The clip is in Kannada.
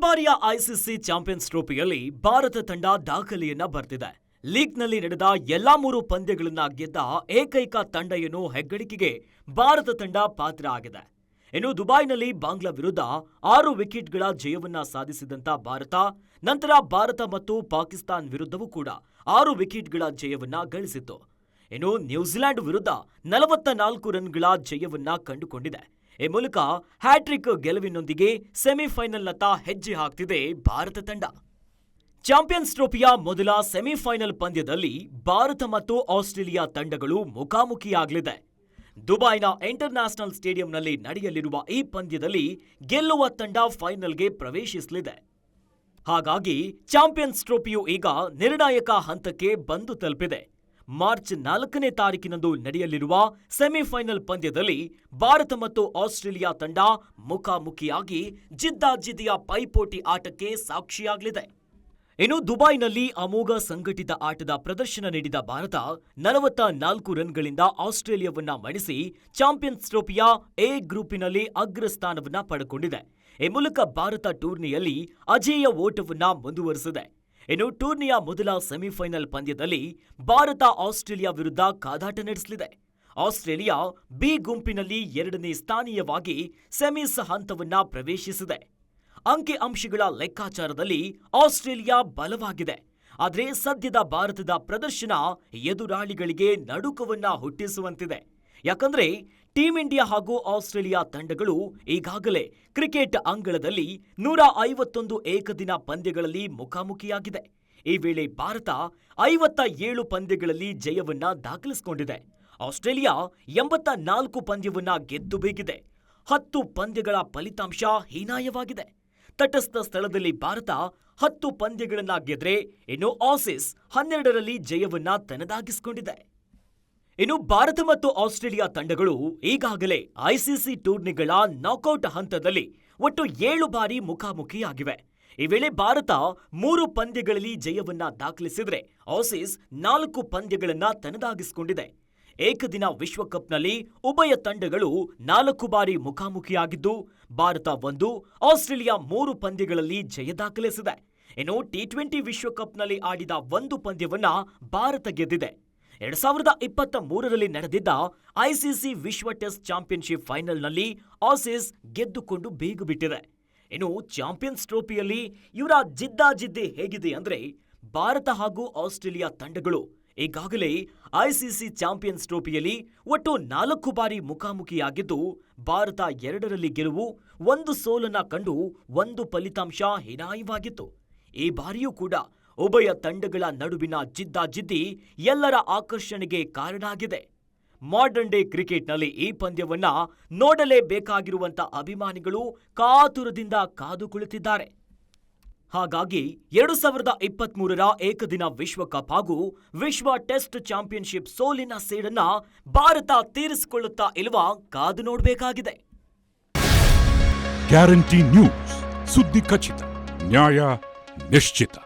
ಬಾರಿಯ ಐಸಿಸಿ ಚಾಂಪಿಯನ್ಸ್ ಟ್ರೋಫಿಯಲ್ಲಿ ಭಾರತ ತಂಡ ದಾಖಲೆಯನ್ನ ಬರ್ತಿದೆ. ಲೀಗ್ನಲ್ಲಿ ನಡೆದ ಎಲ್ಲಾ ಮೂರು ಪಂದ್ಯಗಳನ್ನ ಗೆದ್ದ ಏಕೈಕ ತಂಡ ಎನ್ನುವ ಹೆಗ್ಗಳಿಕೆಗೆ ಭಾರತ ತಂಡ ಪಾತ್ರ ಆಗಿದೆ. ಇನ್ನು ದುಬೈನಲ್ಲಿ ಬಾಂಗ್ಲಾ ವಿರುದ್ಧ ಆರು ವಿಕೆಟ್ಗಳ ಜಯವನ್ನ ಸಾಧಿಸಿದಂತ ಭಾರತ, ನಂತರ ಭಾರತ ಮತ್ತು ಪಾಕಿಸ್ತಾನ್ ವಿರುದ್ಧವೂ ಕೂಡ ಆರು ವಿಕೆಟ್ಗಳ ಜಯವನ್ನ ಗಳಿಸಿತ್ತು. ಇನ್ನು ನ್ಯೂಜಿಲೆಂಡ್ ವಿರುದ್ಧ ನಲವತ್ತ ನಾಲ್ಕು ರನ್ಗಳ ಜಯವನ್ನ ಕಂಡುಕೊಂಡಿದೆ. ಈ ಮೂಲಕ ಹ್ಯಾಟ್ರಿಕ್ ಗೆಲುವಿನೊಂದಿಗೆ ಸೆಮಿಫೈನಲ್ನತ್ತ ಹೆಜ್ಜೆ ಹಾಕ್ತಿದೆ ಭಾರತ ತಂಡ. ಚಾಂಪಿಯನ್ಸ್ ಟ್ರೋಫಿಯ ಮೊದಲ ಸೆಮಿಫೈನಲ್ ಪಂದ್ಯದಲ್ಲಿ ಭಾರತ ಮತ್ತು ಆಸ್ಟ್ರೇಲಿಯಾ ತಂಡಗಳು ಮುಖಾಮುಖಿಯಾಗಲಿದೆ. ದುಬೈನ ಇಂಟರ್ನ್ಯಾಷನಲ್ ಸ್ಟೇಡಿಯಂನಲ್ಲಿ ನಡೆಯಲಿರುವ ಈ ಪಂದ್ಯದಲ್ಲಿ ಗೆಲ್ಲುವ ತಂಡ ಫೈನಲ್ಗೆ ಪ್ರವೇಶಿಸಲಿದೆ. ಹಾಗಾಗಿ ಚಾಂಪಿಯನ್ಸ್ ಟ್ರೋಫಿಯು ಈಗ ನಿರ್ಣಾಯಕ ಹಂತಕ್ಕೆ ಬಂದು ತಲುಪಿದೆ. ಮಾರ್ಚ್ ನಾಲ್ಕನೇ ತಾರೀಕಿನಂದು ನಡೆಯಲಿರುವ ಸೆಮಿಫೈನಲ್ ಪಂದ್ಯದಲ್ಲಿ ಭಾರತ ಮತ್ತು ಆಸ್ಟ್ರೇಲಿಯಾ ತಂಡ ಮುಖಾಮುಖಿಯಾಗಿ ಜಿದ್ದಾಜಿದ್ದಿಯ ಪೈಪೋಟಿ ಆಟಕ್ಕೆ ಸಾಕ್ಷಿಯಾಗಲಿದೆ. ಇನ್ನು ದುಬೈನಲ್ಲಿ ಅಮೋಘ ಸಂಘಟಿತ ಆಟದ ಪ್ರದರ್ಶನ ನೀಡಿದ ಭಾರತ ನಲವತ್ತ ನಾಲ್ಕು ರನ್ಗಳಿಂದ ಆಸ್ಟ್ರೇಲಿಯಾವನ್ನ ಮಣಿಸಿ ಚಾಂಪಿಯನ್ಸ್ ಟ್ರೋಫಿಯ ಎ ಗ್ರೂಪಿನಲ್ಲಿ ಅಗ್ರಸ್ಥಾನವನ್ನ ಪಡೆಕೊಂಡಿದೆ ಈ ಮೂಲಕ ಭಾರತ ಟೂರ್ನಿಯಲ್ಲಿ ಅಜೇಯ ಓಟವನ್ನ ಮುಂದುವರೆಸಿದೆ. ಇನ್ನು ಟೂರ್ನಿಯ ಮೊದಲ ಸೆಮಿಫೈನಲ್ ಪಂದ್ಯದಲ್ಲಿ ಭಾರತ ಆಸ್ಟ್ರೇಲಿಯಾ ವಿರುದ್ಧ ಕಾದಾಟ ನಡೆಸಲಿದೆ. ಆಸ್ಟ್ರೇಲಿಯಾ ಬಿ ಗುಂಪಿನಲ್ಲಿ ಎರಡನೇ ಸ್ಥಾನೀಯವಾಗಿ ಸೆಮೀಸ್ ಹಂತವನ್ನ ಪ್ರವೇಶಿಸಿದೆ. ಅಂಕಿ ಅಂಶಗಳ ಲೆಕ್ಕಾಚಾರದಲ್ಲಿ ಆಸ್ಟ್ರೇಲಿಯಾ ಬಲವಾಗಿದೆ. ಆದರೆ ಸದ್ಯದ ಭಾರತದ ಪ್ರದರ್ಶನ ಎದುರಾಳಿಗಳಿಗೆ ನಡುಕವನ್ನ ಹುಟ್ಟಿಸುವಂತಿದೆ. ಯಾಕಂದ್ರೆ ಟೀಂ ಇಂಡಿಯಾ ಹಾಗೂ ಆಸ್ಟ್ರೇಲಿಯಾ ತಂಡಗಳು ಈಗಾಗಲೇ ಕ್ರಿಕೆಟ್ ಅಂಗಳದಲ್ಲಿ ನೂರ ಐವತ್ತೊಂದು ಏಕದಿನ ಪಂದ್ಯಗಳಲ್ಲಿ ಮುಖಾಮುಖಿಯಾಗಿದೆ. ಈ ವೇಳೆ ಭಾರತ ಐವತ್ತ ಏಳು ಪಂದ್ಯಗಳಲ್ಲಿ ಜಯವನ್ನ ದಾಖಲಿಸಿಕೊಂಡಿದೆ. ಆಸ್ಟ್ರೇಲಿಯಾ ಎಂಬತ್ತ ನಾಲ್ಕು ಪಂದ್ಯವನ್ನ ಗೆದ್ದು ಬೇಗಿದೆ. ಹತ್ತು ಪಂದ್ಯಗಳ ಫಲಿತಾಂಶ ಹೀನಾಯವಾಗಿದೆ. ತಟಸ್ಥ ಸ್ಥಳದಲ್ಲಿ ಭಾರತ ಹತ್ತು ಪಂದ್ಯಗಳನ್ನ ಗೆದ್ರೆ ಇನ್ನು ಆಸಿಸ್ ಹನ್ನೆರಡರಲ್ಲಿ ಜಯವನ್ನ ತನ್ನದಾಗಿಸಿಕೊಂಡಿದೆ. ಇನ್ನು ಭಾರತ ಮತ್ತು ಆಸ್ಟ್ರೇಲಿಯಾ ತಂಡಗಳು ಈಗಾಗಲೇ ಐಸಿಸಿ ಟೂರ್ನಿಗಳ ನಾಕೌಟ್ ಹಂತದಲ್ಲಿ ಒಟ್ಟು ಏಳು ಬಾರಿ ಮುಖಾಮುಖಿಯಾಗಿವೆ. ಈ ವೇಳೆ ಭಾರತ ಮೂರು ಪಂದ್ಯಗಳಲ್ಲಿ ಜಯವನ್ನ ದಾಖಲಿಸಿದರೆ ಆಸೀಸ್ ನಾಲ್ಕು ಪಂದ್ಯಗಳನ್ನ ತನ್ನದಾಗಿಸಿಕೊಂಡಿದೆ. ಏಕದಿನ ವಿಶ್ವಕಪ್ನಲ್ಲಿ ಉಭಯ ತಂಡಗಳು ನಾಲ್ಕು ಬಾರಿ ಮುಖಾಮುಖಿಯಾಗಿದ್ದು, ಭಾರತ ಒಂದು, ಆಸ್ಟ್ರೇಲಿಯಾ ಮೂರು ಪಂದ್ಯಗಳಲ್ಲಿ ಜಯ ದಾಖಲಿಸಿದೆ. ಇನ್ನು ಟಿ ಟ್ವೆಂಟಿ ವಿಶ್ವಕಪ್ನಲ್ಲಿ ಆಡಿದ ಒಂದು ಪಂದ್ಯವನ್ನ ಭಾರತ ಗೆದ್ದಿದೆ. ಎರಡ್ ಸಾವಿರದ ಇಪ್ಪತ್ತ ಮೂರರಲ್ಲಿ ನಡೆದಿದ್ದ ಐಸಿಸಿ ವಿಶ್ವ ಟೆಸ್ಟ್ ಚಾಂಪಿಯನ್ಶಿಪ್ ಫೈನಲ್ನಲ್ಲಿ ಆಸೀಸ್ ಗೆದ್ದುಕೊಂಡು ಬೇಗ ಬಿಟ್ಟಿದೆ. ಇನ್ನು ಚಾಂಪಿಯನ್ಸ್ ಟ್ರೋಫಿಯಲ್ಲಿ ಇವರ ಜಿದ್ದಾಜಿದ್ದಿ ಹೇಗಿದೆ ಅಂದ್ರೆ ಭಾರತ ಹಾಗೂ ಆಸ್ಟ್ರೇಲಿಯಾ ತಂಡಗಳು ಈಗಾಗಲೇ ಐಸಿಸಿ ಚಾಂಪಿಯನ್ಸ್ ಟ್ರೋಫಿಯಲ್ಲಿ ಒಟ್ಟು ನಾಲ್ಕು ಬಾರಿ ಮುಖಾಮುಖಿಯಾಗಿದ್ದು, ಭಾರತ ಎರಡರಲ್ಲಿ ಗೆಲುವು ಒಂದು ಸೋಲನ್ನ ಕಂಡು ಒಂದು ಫಲಿತಾಂಶ ಹಿನಾಯವಾಗಿತ್ತು. ಈ ಬಾರಿಯೂ ಕೂಡ ಉಭಯ ತಂಡಗಳ ನಡುವಿನ ಜಿದ್ದಾಜಿದ್ದಿ ಎಲ್ಲರ ಆಕರ್ಷಣೆಗೆ ಕಾರಣ ಆಗಿದೆ ಮಾಡರ್ನ್ ಡೇ ಕ್ರಿಕೆಟ್ನಲ್ಲಿ ಈ ಪಂದ್ಯವನ್ನ ನೋಡಲೇಬೇಕಾಗಿರುವಂತ ಅಭಿಮಾನಿಗಳು ಕಾತುರದಿಂದ ಕಾದು ಕುಳಿತಿದ್ದಾರೆ ಹಾಗಾಗಿ ಎರಡು ಸಾವಿರದ ಇಪ್ಪತ್ಮೂರರ ಏಕದಿನ ವಿಶ್ವಕಪ್ ಹಾಗೂ ವಿಶ್ವ ಟೆಸ್ಟ್ ಚಾಂಪಿಯನ್ಶಿಪ್ ಸೋಲಿನ ಸೇಡನ್ನ ಭಾರತ ತೀರಿಸಿಕೊಳ್ಳುತ್ತಾ ಇಲ್ವಾ ಕಾದು ನೋಡಬೇಕಾಗಿದೆ. ಗ್ಯಾರಂಟಿ ನ್ಯೂಸ್ ಸುದ್ದಿ ಖಚಿತ, ನ್ಯಾಯ ನಿಶ್ಚಿತ.